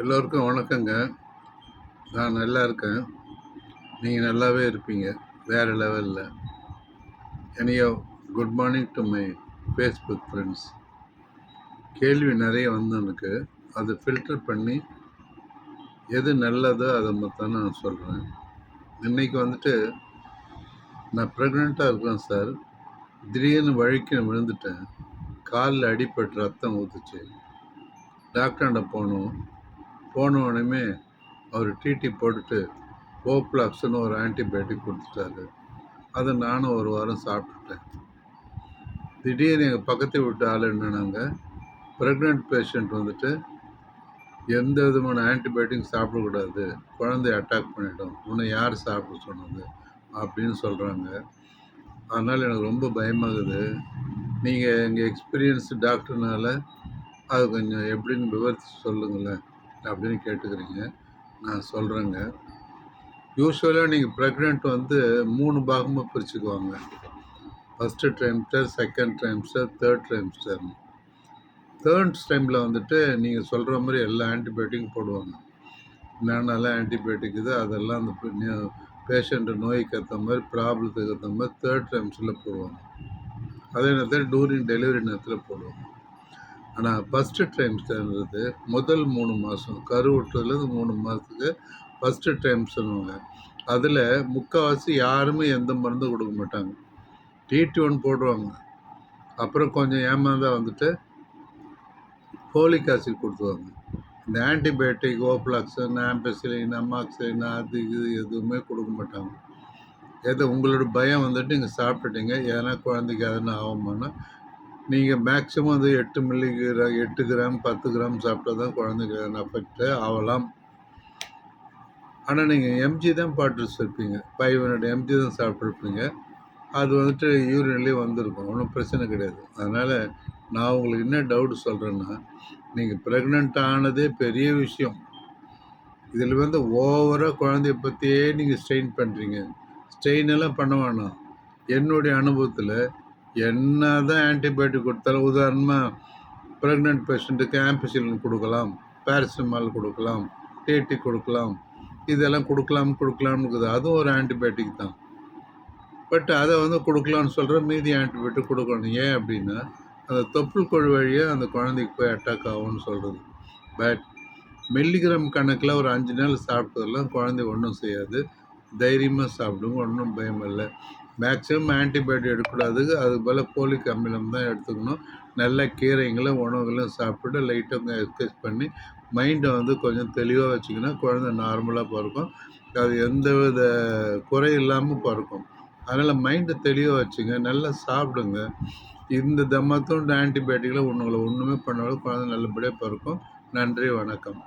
எல்லோருக்கும் வணக்கங்க. நான் நல்லா இருக்கேன். நீங்கள் நல்லாவே இருப்பீங்க. வேறு லெவலில் anyway good morning to my Facebook friends கேள்வி நிறைய வந்து எனக்கு. அதை ஃபில்டர் பண்ணி எது நல்லதோ அதை மொத்தம் நான் சொல்கிறேன் இன்றைக்கி வந்துட்டு நான் ப்ரெக்னெண்ட்டாக இருக்கேன் சார் திடீர்னு வழிக்கு விழுந்துட்டேன். காலில் அடிபட்டு ரத்தம் ஊற்றுச்சு டாக்டர்கிட்ட போனோம். போன உடனே அவர் டிடி போட்டுட்டு ஓப்ளாக்ஸ்னு ஒரு ஆன்டிபயோட்டிக் கொடுத்துட்டாரு. அதை நானும் ஒரு வாரம் சாப்பிட்டுட்டேன். திடீர்னு எங்கள் பக்கத்து விட்டு ஆள் என்னன்னாங்க ப்ரெக்னென்ட் பேஷண்ட் வந்துட்டு எந்த விதமான ஆன்டிபயோட்டிக் சாப்பிடக்கூடாது குழந்தைய அட்டாக் பண்ணிடும் உன்னை யார் சாப்பிட சொன்னது அப்படின்னு சொல்கிறாங்க அதனால் எனக்கு ரொம்ப பயமாகுது. நீங்கள் எங்கள் எக்ஸ்பீரியன்ஸ் டாக்டர்னால அது கொஞ்சம் எப்படின்னு விவரித்து சொல்லுங்களேன் அப்படின்னு கேட்டுக்கிறீங்க. நான் சொல்கிறேங்க யூஸ்வலாக நீங்கள் ப்ரெக்னென்ட் வந்து மூணு பாகமாக பிரிச்சுக்குவாங்க. First trimester second trimester third ட்ரைம்ஸ்டர்னு third டைமில் வந்துட்டு நீங்கள் சொல்கிற மாதிரி எல்லா ஆன்டிபயோட்டிக்கும் போடுவாங்க. என்னென்னலாம் ஆன்டிபயோட்டிக் இது அதெல்லாம் அந்த பேஷண்ட்டு நோய்க்கு ஏற்ற மாதிரி ப்ராப்ளத்துக்கு ஏற்ற மாதிரி தேர்ட் டைம்ஸில் போடுவாங்க. அதே நேரத்தில் டூரிங் டெலிவரி நேரத்தில் போடுவாங்க. ஆனால் ஃபஸ்ட்டு ட்ரைம்ஸ்டர்ன்றது முதல் மூணு மாதம் கருவுற்றதுலேருந்து மூணு மாதத்துக்கு ஃபஸ்ட்டு ட்ரைம்ஸ்னுவாங்க அதில் முக்கால்வாசி யாருமே எந்த மருந்தும் கொடுக்க மாட்டாங்க. டிடி ஒன் போடுவாங்க. அப்புறம் கொஞ்சம் ஏமாந்தால் வந்துட்டு ஃபோலிக் ஆசிட் கொடுத்துருவாங்க. இந்த ஆன்டிபயோட்டிக் ஓப்ளாக்சன் ஆம்பசிலின் அமாக்சிலின் அது இது எதுவுமே கொடுக்க மாட்டாங்க. எது உங்களோட பயம் வந்துட்டு நீங்கள் சாப்பிட்டுட்டீங்க. ஏன்னா குழந்தைக்கு எதனா ஆகுமானா நீங்கள் மேக்ஸிமம் வந்து எட்டு மில்லி கிரா எட்டு கிராம் பத்து கிராம் சாப்பிட்டா தான் குழந்தைக்கு அஃபெக்ட் ஆகலாம். ஆனால் நீங்கள் எம்ஜி தான் பாட்டு இருப்பீங்க ஃபைவ் ஹண்ட்ரட் எம்ஜி தான் சாப்பிட்ருப்பீங்க அது வந்துட்டு யூரின்லேயே வந்திருக்கும். ஒன்றும் பிரச்சனை கிடையாது. அதனால் நான் உங்களுக்கு என்ன டவுட் சொல்கிறேன்னா நீங்கள் ப்ரெக்னென்ட் ஆனதே பெரிய விஷயம். இதில் வந்து ஓவராக குழந்தைய பற்றியே நீங்கள் ஸ்ட்ரெயின் பண்ணுறீங்க ஸ்ட்ரெயின் எல்லாம் பண்ண வேணாம். என்னுடைய அனுபவத்தில் என்ன தான் ஆன்டிபயோட்டிக் கொடுத்தாலும் உதாரணமாக ப்ரெக்னென்ட் பேஷண்ட்டுக்கு ஆம்பிசிலின் கொடுக்கலாம் பேரசிமால் கொடுக்கலாம் டிடி கொடுக்கலாம் இதெல்லாம் கொடுக்கலாம் கொடுக்கலாம்னு இருக்குது. அதுவும் ஒரு ஆன்டிபயோட்டிக் தான். பட் அதை வந்து கொடுக்கலான்னு சொல்கிற மீதி ஆன்டிபயோட்டிக் கொடுக்கணும். ஏன் அப்படின்னா அந்த தொப்புள் கொழு வழியாக அந்த குழந்தைக்கு போய் அட்டாக் ஆகும்னு சொல்கிறது பட் மில்லிகிராம் கணக்கில் ஒரு அஞ்சு நாள் சாப்பிட்டதெல்லாம் குழந்தை ஒன்றும் செய்யாது. தைரியமாக சாப்பிடுங்க ஒன்றும் பயம் இல்லை. மேக்ஸிமம் ஆன்டிபயோட்டிக் எடுக்கக்கூடாது. அது போல் போலிக் அமிலம் தான் எடுத்துக்கணும். நல்ல கீரைங்களும் உணவுகளும் சாப்பிட்டு லைட்டாக எக்ஸசைஸ் பண்ணி மைண்டை வந்து கொஞ்சம் தெளிவாக வச்சிங்கன்னா குழந்த நார்மலாக பிறக்கும். அது எந்த வித குறை இல்லாமல் பிறக்கும். அதனால் மைண்டை தெளிவாக வச்சுங்க. நல்லா சாப்பிடுங்க. இந்த தம்மத்தோண்டு ஆன்டிபயோட்டிக்கில் ஒன்றுங்களை ஒன்றுமே பண்ணாலும் குழந்தை நல்லபடியாக பிறக்கும். நன்றி வணக்கம்.